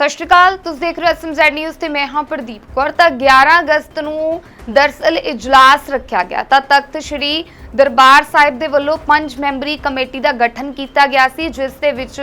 ਸਤਿ ਸ਼੍ਰੀ ਅਕਾਲ, ਤੁਸੀਂ ਦੇਖ ਰਹੇ ਹੋ ਐਸਐਮਜ਼ੈਡ ਨਿਊਜ਼ ਤੇ ਮੈਂ ਹਾਂ ਪ੍ਰਦੀਪ ਕੌਰ। ਤਾਂ 11 ਅਗਸਤ ਨੂੰ ਦਰਸਲ ਇਜਲਾਸ ਰੱਖਿਆ ਗਿਆ। ਤਾਂ ਤਖਤ ਸ੍ਰੀ ਦਰਬਾਰ ਸਾਹਿਬ ਦੇ ਵੱਲੋਂ ਪੰਜ ਮੈਂਬਰੀ ਕਮੇਟੀ ਦਾ ਗਠਨ ਕੀਤਾ ਗਿਆ ਸੀ, ਜਿਸ ਦੇ ਵਿੱਚ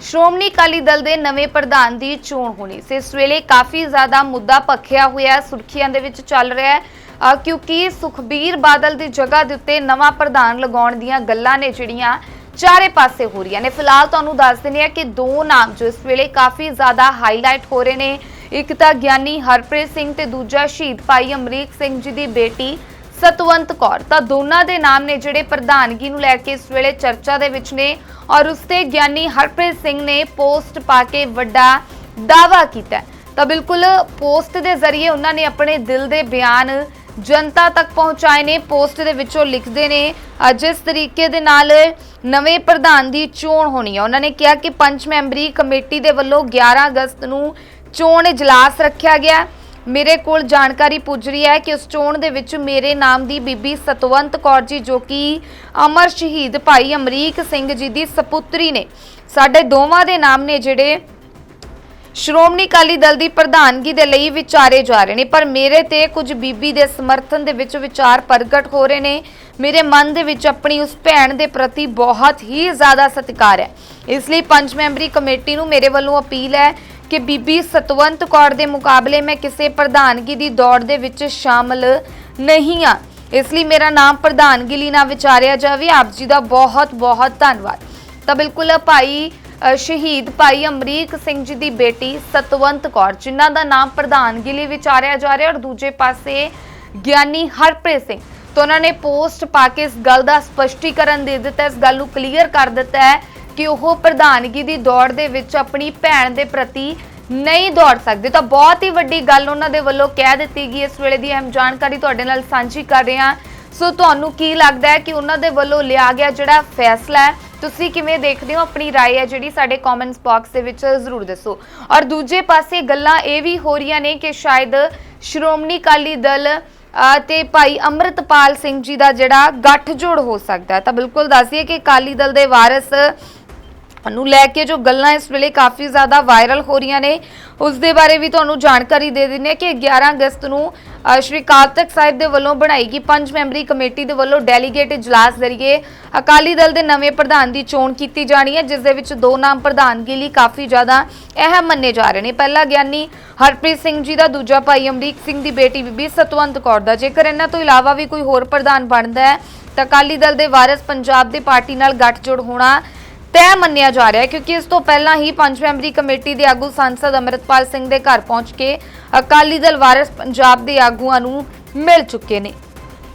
ਸ਼੍ਰੋਮਣੀ ਅਕਾਲੀ ਦਲ ਦੇ ਨਵੇਂ ਪ੍ਰਧਾਨ ਦੀ ਚੋਣ ਹੋਣੀ ਸੀ। ਇਸ ਵੇਲੇ ਕਾਫੀ ਜ਼ਿਆਦਾ ਮੁੱਦਾ ਭਖਿਆ ਹੋਇਆ, ਸੁਰਖੀਆਂ ਦੇ ਵਿੱਚ ਚੱਲ ਰਿਹਾ ਹੈ। ਕਿਉਂਕਿ ਸੁਖਬੀਰ ਬਾਦਲ ਦੀ ਜਗ੍ਹਾ ਦੇ ਉੱਤੇ ਨਵਾਂ ਪ੍ਰਧਾਨ ਲਗਾਉਣ ਦੀਆਂ ਗੱਲਾਂ ਨੇ ਜਿਹੜੀਆਂ ਚਾਰੇ ਪਾਸੇ ਹੋ ਰਹੀਆਂ ਨੇ। ਫਿਲਹਾਲ ਤੁਹਾਨੂੰ ਦੱਸ ਦਿੰਦੇ ਆ ਕਿ ਦੋ ਨਾਮ ਜੋ ਇਸ ਵੇਲੇ ਕਾਫੀ ਜ਼ਿਆਦਾ ਹਾਈਲਾਈਟ ਹੋ ਰਹੇ ਨੇ। ਇੱਕ ਤਾਂ ਗਿਆਨੀ ਹਰਪ੍ਰੀਤ ਸਿੰਘ ਤੇ ਦੂਜਾ ਸ਼ਹੀਦ ਭਾਈ ਅਮਰੀਕ ਸਿੰਘ ਜੀ ਦੀ ਬੇਟੀ ਸਤਵੰਤ ਕੌਰ। ਤਾਂ ਦੋਨਾਂ ਦੇ ਨਾਮ ਨੇ ਜਿਹੜੇ ਪ੍ਰਧਾਨਗੀ ਨੂੰ ਲੈ ਕੇ ਇਸ ਵੇਲੇ ਚਰਚਾ ਦੇ ਵਿੱਚ ਨੇ ਔਰ ਉਸ ਤੇ ਗਿਆਨੀ ਹਰਪ੍ਰੀਤ ਸਿੰਘ ਨੇ ਪੋਸਟ ਪਾ ਕੇ ਵੱਡਾ ਦਾਅਵਾ ਕੀਤਾ ਤਾਂ ਬਿਲਕੁਲ ਪੋਸਟ ਦੇ ਜ਼ਰੀਏ ਉਹਨਾਂ ਨੇ ਆਪਣੇ ਦਿਲ ਦੇ ਬਿਆਨ ਜਨਤਾ ਤੱਕ ਪਹੁੰਚਾਏ ਨੇ, ਪੋਸਟ ਦੇ ਵਿੱਚੋਂ ਲਿਖਦੇ ਨੇ ਜਿਸ ਤਰੀਕੇ ਦੇ ਨਾਲ ਨਵੇਂ ਪ੍ਰਧਾਨ ਦੀ ਚੋਣ ਹੋਣੀ ਹੈ ਉਹਨਾਂ ਨੇ ਕਿਹਾ ਕਿ ਪੰਜ ਮੈਂਬਰੀ ਕਮੇਟੀ ਦੇ ਵੱਲੋਂ 11 ਅਗਸਤ ਨੂੰ ਚੋਣ ਇਜਲਾਸ ਰੱਖਿਆ ਗਿਆ। ਮੇਰੇ ਕੋਲ ਜਾਣਕਾਰੀ ਪੁੱਜ ਰਹੀ ਹੈ ਕਿ ਉਸ ਚੋਣ ਦੇ ਵਿੱਚ ਮੇਰੇ ਨਾਮ ਦੀ ਬੀਬੀ ਸਤਵੰਤ ਕੌਰ ਜੀ, ਜੋ ਕਿ ਅਮਰ ਸ਼ਹੀਦ ਭਾਈ ਅਮਰੀਕ ਸਿੰਘ ਜੀ ਦੀ ਸਪੁੱਤਰੀ ਨੇ। ਸਾਡੇ ਦੋਵਾਂ ਦੇ ਨਾਮ ਨੇ ਜਿਹੜੇ ਸ਼੍ਰੋਮਣੀ ਅਕਾਲੀ ਦਲ ਦੀ ਪ੍ਰਧਾਨਗੀ ਦੇ ਲਈ ਵਿਚਾਰੇ ਜਾ ਰਹੇ ਨੇ, ਪਰ ਮੇਰੇ ਤੇ ਕੁਝ ਬੀਬੀ ਦੇ ਸਮਰਥਨ ਦੇ ਵਿੱਚ ਵਿਚਾਰ ਪ੍ਰਗਟ ਹੋ ਰਹੇ ਨੇ। ਮੇਰੇ ਮਨ ਦੇ ਵਿੱਚ ਆਪਣੀ ਉਸ ਭੈਣ ਦੇ ਪ੍ਰਤੀ ਬਹੁਤ ਹੀ ਜ਼ਿਆਦਾ ਸਤਿਕਾਰ ਹੈ। ਇਸ ਲਈ ਪੰਜ ਮੈਂਬਰੀ ਕਮੇਟੀ ਨੂੰ ਮੇਰੇ ਵੱਲੋਂ ਅਪੀਲ ਹੈ ਕਿ ਬੀਬੀ ਸਤਵੰਤ ਕੌਰ ਦੇ ਮੁਕਾਬਲੇ ਮੈਂ ਕਿਸੇ ਪ੍ਰਧਾਨਗੀ ਦੀ ਦੌੜ ਦੇ ਵਿੱਚ ਸ਼ਾਮਲ ਨਹੀਂ ਹਾਂ। ਇਸ ਲਈ ਮੇਰਾ ਨਾਮ ਪ੍ਰਧਾਨਗੀ ਲਈ ਨਾ ਵਿਚਾਰਿਆ ਜਾਵੇ। ਆਪ ਜੀ ਦਾ ਬਹੁਤ ਬਹੁਤ ਧੰਨਵਾਦ। ਤਾਂ ਬਿਲਕੁਲ ਭਾਈ ਅ, ਸ਼ਹੀਦ ਭਾਈ ਅਮਰੀਕ ਸਿੰਘ ਜੀ ਦੀ ਬੇਟੀ ਸਤਵੰਤ ਕੌਰ ਜਿਨ੍ਹਾਂ ਦਾ ਨਾਮ ਪ੍ਰਧਾਨਗੀ ਲਈ ਵਿਚਾਰਿਆ ਜਾ ਰਿਹਾ ਔਰ ਦੂਜੇ ਪਾਸੇ ਗਿਆਨੀ ਹਰਪ੍ਰੀਤ ਸਿੰਘ। ਤਾਂ ਉਹਨਾਂ ਨੇ ਪੋਸਟ ਪਾ ਕੇ ਇਸ ਗੱਲ ਦਾ ਸਪਸ਼ਟੀਕਰਨ ਦੇ ਦਿੱਤਾ ਇਸ ਗੱਲ ਨੂੰ ਕਲੀਅਰ ਕਰ ਦਿੱਤਾ ਹੈ ਕਿ ਉਹ ਪ੍ਰਧਾਨਗੀ ਦੀ ਦੌੜ ਦੇ ਵਿੱਚ ਆਪਣੀ ਭੈਣ ਦੇ ਪ੍ਰਤੀ ਨਹੀਂ ਦੌੜ ਸਕਦੇ। ਤਾਂ ਬਹੁਤ ਹੀ ਵੱਡੀ ਗੱਲ ਉਹਨਾਂ ਦੇ ਵੱਲੋਂ ਕਹਿ ਦਿੱਤੀ ਗਈ ਇਸ ਵੇਲੇ ਦੀ ਅਹਿਮ ਜਾਣਕਾਰੀ ਤੁਹਾਡੇ ਨਾਲ ਸਾਂਝੀ ਕਰ ਰਹੇ। ਹਾਂ ਸੋ ਤੁਹਾਨੂੰ ਕੀ ਲੱਗਦਾ ਹੈ ਕਿ ਉਹਨਾਂ ਦੇ ਵੱਲੋਂ ਲਿਆ ਗਿਆ ਜਿਹੜਾ ਫੈਸਲਾ ਹੈ ਤੁਸੀਂ ਕਿਵੇਂ ਦੇਖਦੇ ਹੋ ਆਪਣੀ رائے ਹੈ ਜਿਹੜੀ ਸਾਡੇ ਕਮੈਂਟਸ ਬਾਕਸ ਦੇ ਵਿੱਚ ਜ਼ਰੂਰ ਦੱਸੋ ਔਰ ਦੂਜੇ ਪਾਸੇ ਗੱਲਾਂ ਇਹ ਵੀ ਹੋ ਰਹੀਆਂ ਨੇ ਕਿ ਸ਼ਾਇਦ ਸ਼੍ਰੋਮਣੀ ਅਕਾਲੀ ਦਲ ਅ, ਤੇ ਭਾਈ ਅੰਮ੍ਰਿਤਪਾਲ ਸਿੰਘ ਜੀ ਦਾ ਜਿਹੜਾ ਗੱਠਜੋੜ ਹੋ ਸਕਦਾ ਹੈ ਤਾਂ ਬਿਲਕੁਲ ਦੱਸੀਏ ਕਿ ਅਕਾਲੀ ਦਲ ਦੇ ਵਾਰਿਸ ਨੂੰ ਲੈ ਕੇ ਜੋ ਗੱਲਾਂ ਇਸ ਵੇਲੇ ਕਾਫੀ ਜ਼ਿਆਦਾ ਵਾਇਰਲ ਹੋ ਰਹੀਆਂ ਨੇ ਉਸ ਦੇ ਬਾਰੇ ਵੀ ਤੁਹਾਨੂੰ ਜਾਣਕਾਰੀ ਦੇ ਦਿੰਦੇ ਹਾਂ ਕਿ 11 ਅਗਸਤ ਨੂੰ ਅ, ਸ਼੍ਰੀ ਅਕਾਲ ਤਖਤ ਸਾਹਿਬ ਦੇ ਵੱਲੋਂ ਬਣਾਈ ਗਈ ਪੰਜ ਮੈਂਬਰੀ ਕਮੇਟੀ ਦੇ ਵੱਲੋਂ ਡੈਲੀਗੇਟ ਇਜਲਾਸ ਜ਼ਰੀਏ ਅਕਾਲੀ ਦਲ ਦੇ ਨਵੇਂ ਪ੍ਰਧਾਨ ਦੀ ਚੋਣ ਕੀਤੀ ਜਾਣੀ ਹੈ ਜਿਸ ਦੇ ਵਿੱਚ ਦੋ ਨਾਮ ਪ੍ਰਧਾਨਗੀ ਲਈ ਕਾਫੀ ਜ਼ਿਆਦਾ ਅਹਿਮ ਮੰਨੇ ਜਾ ਰਹੇ ਨੇ। ਪਹਿਲਾ ਗਿਆਨੀ ਹਰਪ੍ਰੀਤ ਸਿੰਘ ਜੀ ਦਾ ਦੂਜਾ ਭਾਈ ਅਮਰੀਕ ਸਿੰਘ ਦੀ ਬੇਟੀ ਬੀਬੀ ਸਤਵੰਤ ਕੌਰ ਦਾ। ਜੇਕਰ ਇਹਨਾਂ ਤੋਂ ਇਲਾਵਾ ਵੀ ਕੋਈ ਹੋਰ ਪ੍ਰਧਾਨ ਬਣਦਾ ਹੈ ਤਾਂ ਅਕਾਲੀ ਦਲ ਦੇ ਵਾਰਿਸ ਪੰਜਾਬ ਦੇ ਪਾਰਟੀ ਨਾਲ ਗੱਠਜੋੜ ਹੋਣਾ ਤੈਅ ਮੰਨਿਆ ਜਾ ਰਿਹਾ ਹੈ, ਕਿਉਂਕਿ ਇਸ ਤੋਂ ਪਹਿਲਾਂ ਹੀ ਪੰਜ ਮੈਂਬਰੀ ਕਮੇਟੀ ਦੇ ਆਗੂ ਸੰਸਦ ਅਮਰਿਤਪਾਲ ਸਿੰਘ ਦੇ ਘਰ ਪਹੁੰਚ ਕੇ ਅਕਾਲੀ ਦਲ ਵਾਰਿਸ ਪੰਜਾਬ ਦੇ ਆਗੂਆਂ ਨੂੰ ਮਿਲ ਚੁੱਕੇ ਨੇ।